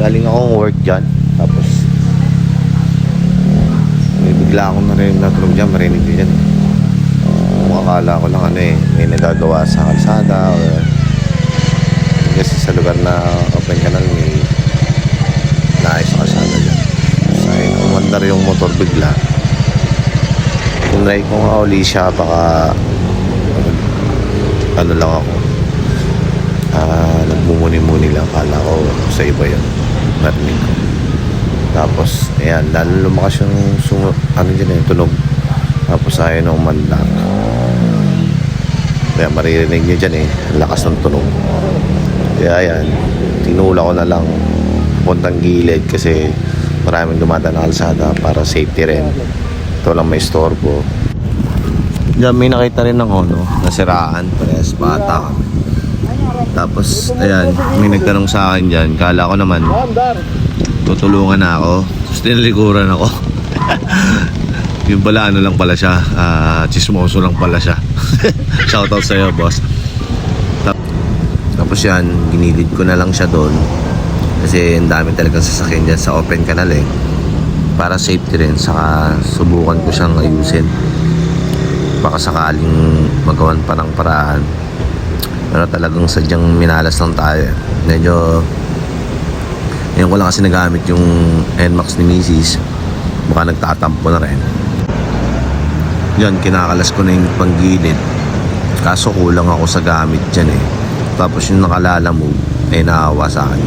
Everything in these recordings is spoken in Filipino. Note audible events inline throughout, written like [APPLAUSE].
galing akong work dyan. Tapos, may bigla akong narinig natulog dyan, marinig din dyan. Kung akala ko lang ano eh, may nagagawa sa kalsada or kasi sa lugar na open canal may naayos sa kalsada dyan. Tapos umandar yung motor bigla. Tunay ko nga uli siya, baka ano lang ako. Ah, nagmumuni-muni lang. Kala ko sa iba yun. Narinig ko. Tapos, ayan, lalo lumakas yung sungo, ano dyan yung tunog. Tapos ayaw na umandar. Kaya maririnig nyo dyan eh, lakas ng tunog. Kaya ayan, tinula ko na lang puntang gilid kasi maraming dumadaan na kalsada para safety rin. Ito lang may storbo. Diyan may nakita rin ng ono, nasiraan, parehas bata kami. Tapos, ayan, may nagtanong sa akin dyan, kala ko naman, tutulungan na ako. Tapos tinalikuran ako. [LAUGHS] yung pala, ano lang pala siya, ah, chismoso lang pala siya. [LAUGHS] Shoutout sa'yo, boss. Tap- Tapos yan, ginilid ko na lang siya doon. Kasi ang dami talagang sasakyan dyan sa open canal eh. Para safety rin, saka subukan ko siyang ayusin. Baka sakaling magawan pa ng paraan. Pero talagang sadyang minalas lang tayo. eh. Medyo ngayon ko lang kasi nagamit yung NMAX ni Mrs. Baka nagtatampo na rin. Yan, kinakalas ko na yung panggilid. Kaso kulang ako sa gamit dyan eh. Tapos yung nakalala mo, ay naawa sa akin.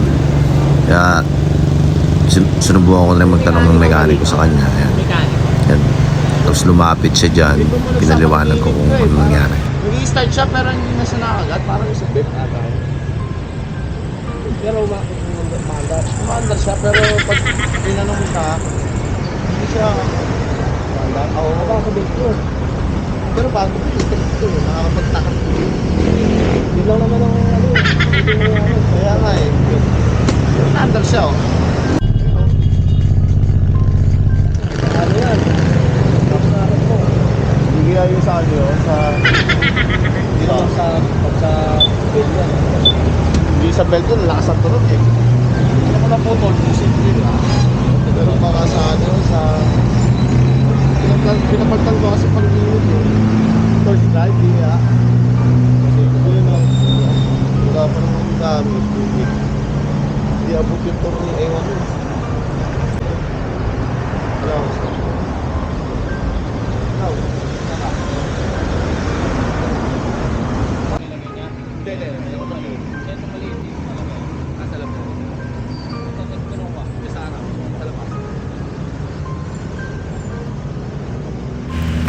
Kaya, sin- sinubukan ko na rin magtanong ng mekaniko sa kanya. Yan. Yan. Tapos lumapit siya dyan, pinaliwanag ko kung ano nangyari. Nag-i-start siya pero hindi na siya nakagat. Parang sa bit ata. Pero bakit umaandar? Umaandar siya pero pag tinanong siya, hindi siya umaandar. Oo, baka sa bit ko. Pero bago ko yung bit ko, nakakapagtakot ko. Yun lang naman ang ano, ano. Kaya nga eh. Umaandar siya oh. Kayo sa ano yun, sa... Hindi naman sa... Sa yan. Hindi sa belt yun, lakas ang tunog eh. Hindi naman na putol, pusin din ah. Pero baka sa ano, sa... Pinapaltan ko kasi pag gilid eh. First drive, di ah. Kasi ito yun ang... Wala pa naman gamit. Hindi. Hindi abot yung tour ni Ewan yun. Wala ko sa...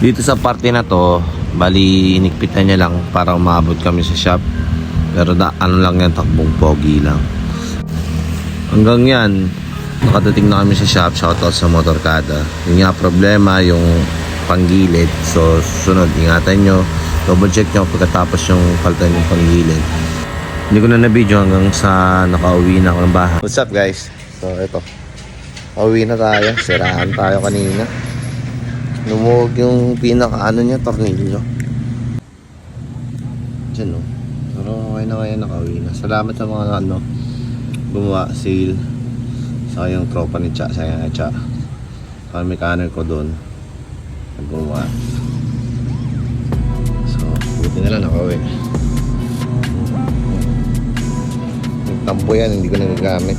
Dito sa parte na to, bali inikpitan niya lang para umabot kami sa shop. Pero da, ano lang yan, takbong pogi lang. Hanggang yan, nakadating na kami sa shop, shoutout sa motorkada. Yung nga problema, yung panggilid. So, sunod, ingatan nyo. Double check nyo pagkatapos yung paltan yung panggilid. Hindi ko na na-video hanggang sa nakauwi na ako ng bahay. What's up guys? So, ito. Pauwi na tayo. Siraan tayo kanina. Lumuwag yung pinaka ano niya, tornilyo. Diyan no. Pero okay na kaya nakauwi na. Salamat sa mga ano, gumawa, sale. Sa yung tropa ni Cha, sa yung Cha. Sa mechanic ko doon. Naggumawa. So, buti na lang nakauwi. Tampo yan, hindi ko nagagamit.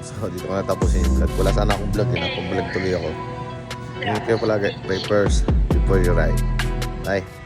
So, dito ko na tapusin yung vlog. Wala sana akong vlog, eh. Napag-vlog tuloy ako. Ingat kayo palagi. Pray first before you ride. Bye.